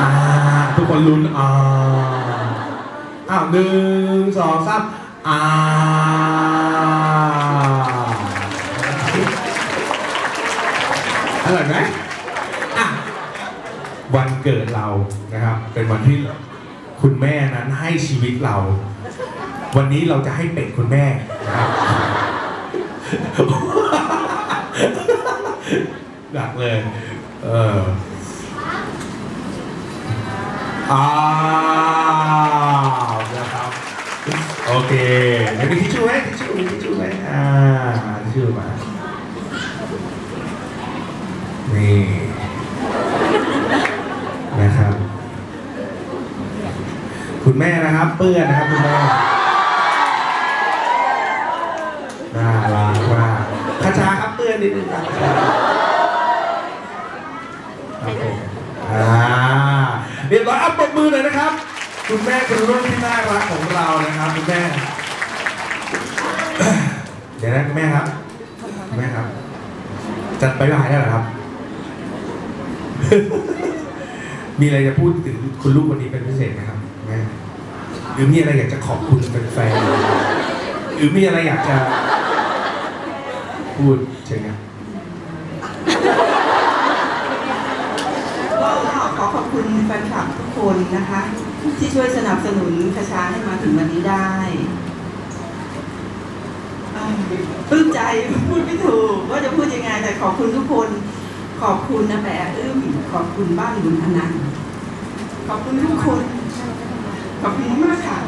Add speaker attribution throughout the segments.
Speaker 1: อ่าทุกคนลุ้นอ่าอ้าวหนึ่งสองสามอ่าอร่อยไหมอะวันเกิดเรานะครับ เป็นวันที่คุณแม่นั้นให้ชีวิตเรา วันนี้เราจะให้เป็ดคุณแม่นะครับหนักเลย เออ อ้าวนะครับโอเคเดี๋ยวมีทิชชู่ไหมทิชชู่มีทิชชู่ไหมอ่าทิชชู่มานี่นะครับ คุณแม่นะครับ เปื้อนนะครับคุณแม่น่ารักมากคาชาครับเปื้อนนิดนึงครับผมอ่า เรียบร้อยอัปปรบมือเลยนะครับ คุณแม่คุณรุ่นที่น่ารักของเรานะครับคุณแม่ เดี๋ยวนะคุณแม่ครับคุณแม่ครับจะไปไหนได้หรอครับ มีอะไรจะพูดถึงคุณลูกคนนี้เป็นพิเศษไหมครับแม่หรือมีอะไรอยากจะขอบคุณแฟนหรือมีอะไรอยากจะพูดเชิญครับ
Speaker 2: ก็ขอขอบ คุณแฟนคลับทุกคนนะคะ ที่ช่วยสนับสนุนคชาให้มาถึงวันนี้ได้อ่าปลื้มใจพูดไม่ถูกว่าจะพูดยังไงแต่ขอบคุณทุกคน ขอบคุณนะแปะอึ้มขอบคุณบ้านบุญอนันต์ขอบคุณทุกคน ขอบคุณมากค่ะ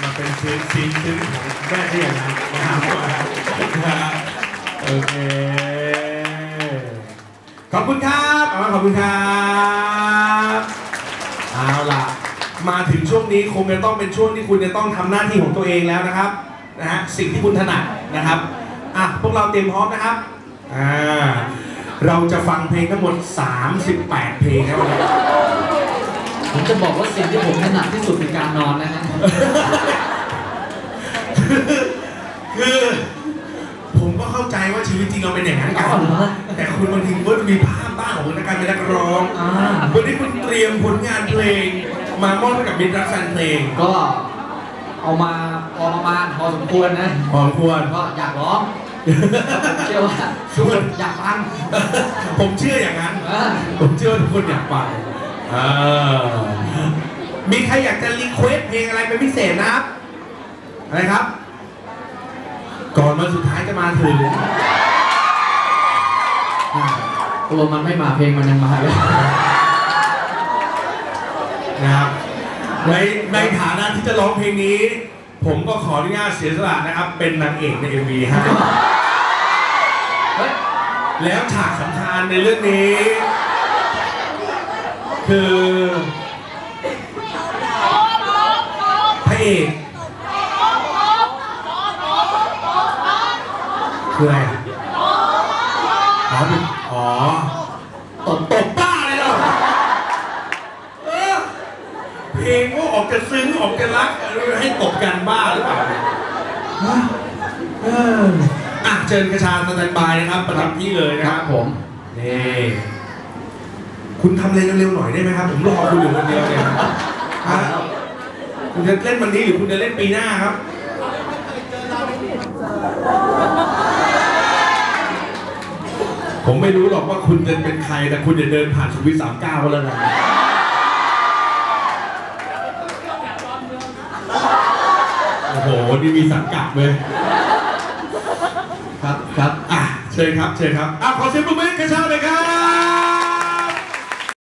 Speaker 1: มาเป็นซีนซีนซึ้งของแม่ที่อย่างนั้นนะครับโอเค ขอบคุณครับเอาขอบคุณครับเอาล่ะ มาถึงช่วงนี้คงจะต้องเป็นช่วงที่คุณจะต้องทำหน้าที่ของตัวเองแล้วนะครับนะฮะสิ่งที่คุณถนัดนะครับอะพวกเราเตรียมพร้อมนะครับอ่าเราจะฟังเพลงทั้งหมด 38 เพลงครับวันนี้
Speaker 3: ผมจะบอกว่าสิ่งที่ผมถนัดที่สุดในการนอนนะฮะ
Speaker 1: คือ ผมก็เข้าใจว่าชีวิตจริงเราเป็นอย่างนั้นกัน
Speaker 3: อ๋อเหรอ
Speaker 1: แต่ คุณบางทีก็มีภาพบ้างของการเป็นนักร้อง
Speaker 3: อ่า
Speaker 1: วันนี้คุณเตรียมผลงานเพลง มามอบให้กับมิตรรักแฟนเพลง
Speaker 3: ก็เอามาพอประมาณพอสมควรนะ
Speaker 1: พอสมควร
Speaker 3: ก็อยากร้องผมเชื่อว่าทุกคนอยากฟัง
Speaker 1: ผมเชื่ออย่างนั้น
Speaker 3: อ่า
Speaker 1: ผมเชื่อว่าทุกคนอยากฟังเออมีใครอยากจะรีเควสเพลงอะไรเป็นพิเศษนะครับ อะไรครับ ก่อนวันสุดท้ายจะมาถึง
Speaker 3: อ่า ตัวมันไม่มาเพลงมันยังมาเลย
Speaker 1: นะครับในในฐานะที่จะร้องเพลงนี้ ผมก็ขออนุญาตเสียสละนะครับ เป็นนางเอกใน MV ให้
Speaker 3: เฮ้ย
Speaker 1: แล้วฉากสำคัญในเรื่องนี้ คือพระเอกคืออะไร อ๋อเป็นอ๋อตบตบบ้าเลยเหรอเออเพลงก็ออกจะซึ้งออกจะรักให้ตบกันบ้าหรือเปล่าฮะเอออะเชิญกระชาสแตนบายนะครับ ประจำที่เลยนะ
Speaker 3: ค
Speaker 1: ค
Speaker 3: รั
Speaker 1: รั
Speaker 3: บบผม
Speaker 1: นี่คุณทำอะไรเร็วๆหน่อยได้ไหมครับ ผมรอคุณอยู่คนเดียวเนี่ยฮะคุณจะเล่นวันนี้หรือคุณจะเล่นปีหน้าครับ ผมไม่รู้หรอกว่าคุณจะเป็นใคร แต่คุณจะเดินผ่านสุวิทสามเก้าแล้วนะโอ้โห นี่มีสังกัดเลย
Speaker 3: ครับครับ
Speaker 1: อะ เชิญครับ เชิญครับ อะ ขอเสียงปรบมือให้กระชาเลยครับ